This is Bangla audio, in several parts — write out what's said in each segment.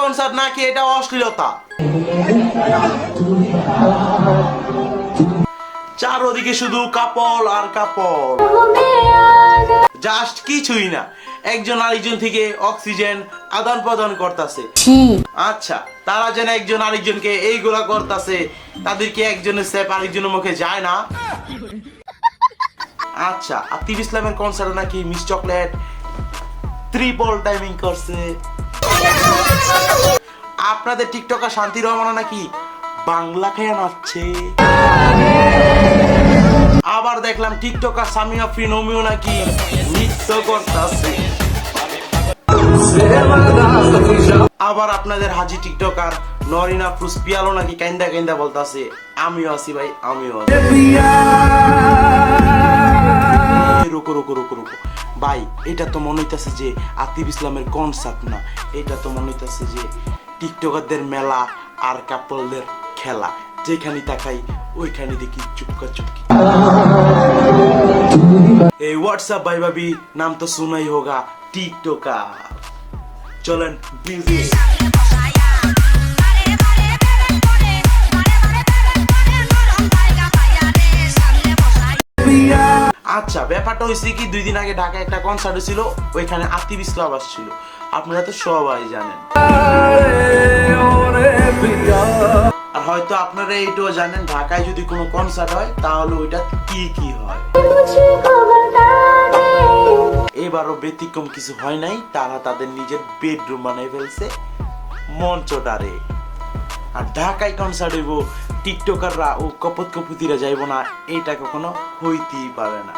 কনসার্ট নাকি এটা অশ্লীলতা? চারোদিকে শুধু কাপড় আর কাপড়। জাস্ট কিছুই না। একজন আরেকজন থেকে অক্সিজেন আদান প্রদান করতেছে আচ্ছা তারা যেন একজন আরেকজনকে এইগুলা করতেছে তাদেরকে একজনের স্যাপ আরেকজনের মুখে যায় না? আচ্ছা আতিফ ইসলামের কনসার্টে নাকি মিস চকলেট ত্রিপল টাইমিং করছে। আপনাদের টিকটকার শান্তি রহমানা নাকি বাংলা খেয়ে নাচছে? আবার দেখলাম টিকটকার সামি আফরিন অমিও নাকি নৃত্য করতেছে। আবার আপনাদের হাজি টিকটকার নরিনা পিয়ালো নাকি কাইন্দা কাইন্দা বলতাছে, আমিও আছি ভাই, আমিও আছি। রুকো রুকো রুকো রুকো ভাই, এটা তো মনে হইতাছে যে আতিফ ইসলামের কনসার্ট না। এটা তো মনে হইতাছে যে টিকটকারদের মেলা আর কাপলদের খেলা। যেখানে তাকাই, ওইখানে দেখি চুপকা চুপকি। এই হোয়াটসঅ্যাপ ভাই ভাবি, নাম তো সুনাই হোগা, টিকটকার। চলেন মিউজিক আচ্ছা ব্যাপারটা হয়েছে কি, দুই দিন আগে ঢাকায় একটা কনসার্ট ছিল ওইখানে আতিফ ইসলাম আসছিল। আপনারা তো সবাই জানেন। আর হয়তো আপনারা এইটাও জানেন, ঢাকায় যদি কোনো কনসার্ট হয়, তাহলে ওইটা কি কি হয়? এবারও ব্যতিক্রম কিছু হয় নাই, তারা তাদের নিজের বেডরুম বানিয়ে ফেলছে, মঞ্চটারে। আর ঢাকায় কনসার্ট হইব টিকটকাররা ও কপত কপুতিরা যাইব না এটা কখনো হইতেই পারে না।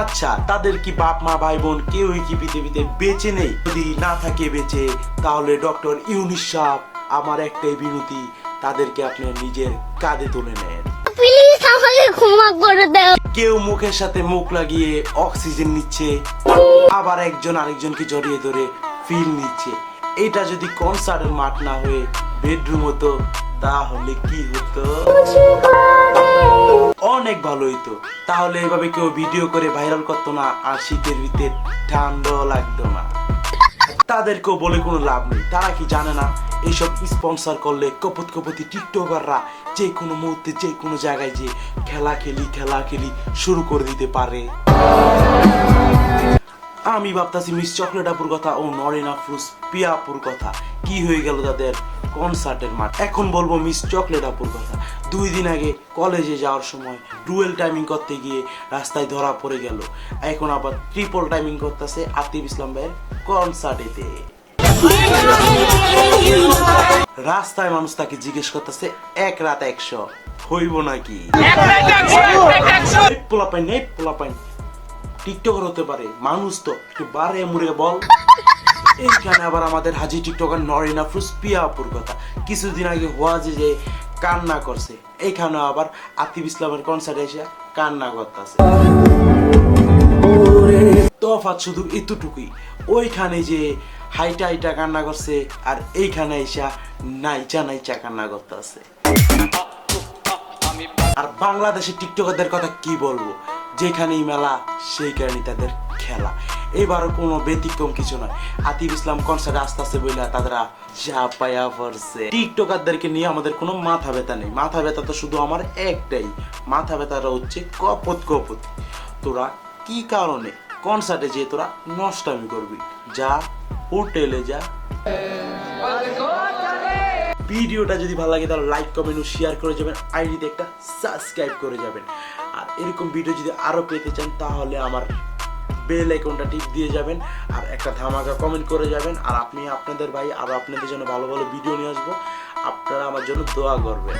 আচ্ছা তাদের কি বাপ মা ভাই বোন কেউই কি পৃথিবীতে বেঁচে নেই? যদি না থাকে বেঁচে তাহলে ডক্টর ইউনিস সাহ আমার একটাই বিনতি তাদেরকে আপনি নিজের কাঁধে তুলে নেন। প্লিজ আমাকে ক্ষমা করে দাও। কেউ মুখের সাথে মুখ লাগিয়ে অক্সিজেন নিচ্ছে আবার একজন আরেকজনকে জড়িয়ে ধরে ফিল নিচ্ছে। এটা যদি কনসার্টের মাঠ না হয়ে বেডরুম হতো তাহলে কি হতো? অনেক ভালো হইতো। তাহলে এভাবে কেউ ভিডিও করে ভাইরাল করতো না, আর শীতের ভিতরে ঠান্ডাও লাগতো না। তাদেরকেও বলে কোনো লাভ নেই। তারা কি জানে না এইসব স্পন্সর করলে কপত কপতি টিকটকাররা যে কোনো মুহূর্তে, যে কোনো জায়গায় যে খেলা খেলি খেলা খেলি শুরু করে দিতে পারে। আমি ভাবতাছি মিস চকলেট আপুর কথা ও নরেন আফরুজ পিয়াপুর কথা। কি হয়ে গেল তাদের কনসার্টের মাঠ? এখন বলব মিস চকলেট আপুর কথা। দুই দিন আগে কলেজে যাওয়ার সময় ডুয়েল টাইমিং করতে গিয়ে রাস্তায় ধরা পড়ে গেল। এখন আবার ট্রিপল টাইমিং করতেছে আতিফ ইসলাম ভাইয়ের কনসার্টেতে রাস্তায় মানুষ তাকে জিজ্ঞেস করতেছে এক রাত একশো হইব নাকি? পোলাপাইন এই পোলাপাইন। টিকটকার হতে পারে, মানুষ তো। একটু বারে মুড়ে বল। এইখানে আবার আমাদের হাজি টিকটকার নরেন আফরুজ পিয়াপুর কথা। কিছুদিন আগে ওয়াজে যে কান্না করছে, এইখানে আবার আতিফ ইসলামের কনসার্টে এসে কান্না করতেছে। তফাৎ শুধু এতটুকুই। ওইখানে যে হাইটা হাইটা কান্না করছে, আর এইখানে এসে নাইচা নাইচা কান্না করতেছে। আর বাংলাদেশের টিকটকারদের কথা কি বলব? যেখানেই মেলা সেইখানে তাদের খেলা। এবারও কোনো ব্যতিক্রম কিছু নয়। আতিফ ইসলাম কনসার্টে আস্তে আস্তে বইলা তারা পড়ছে। টিকটকারদেরকে নিয়ে আমাদের কোনো মাথা ব্যথা নেই। মাথা ব্যথা তো শুধু আমার একটাই। মাথা ব্যথাটা হচ্ছে কপত কপত। তোরা কি কারণে কনসার্টে যেয়ে তোরা নষ্টামি করবি? যা, হোটেলে যা। ভিডিওটা যদি ভালো লাগে তাহলে লাইক কমেন্ট ও শেয়ার করে যাবেন। আইডিতে একটা সাবস্ক্রাইব করে যাবেন। আর এরকম ভিডিও যদি আরও পেতে চান, তাহলে আমার বেল আইকনটা টিপ দিয়ে যাবেন আর একটা ধামাকা কমেন্ট করে যাবেন। আর আপনি আপনাদের ভাই আরও আপনাদের জন্য ভালো ভালো ভিডিও নিয়ে আসব। আপনারা আমার জন্য দোয়া করবেন।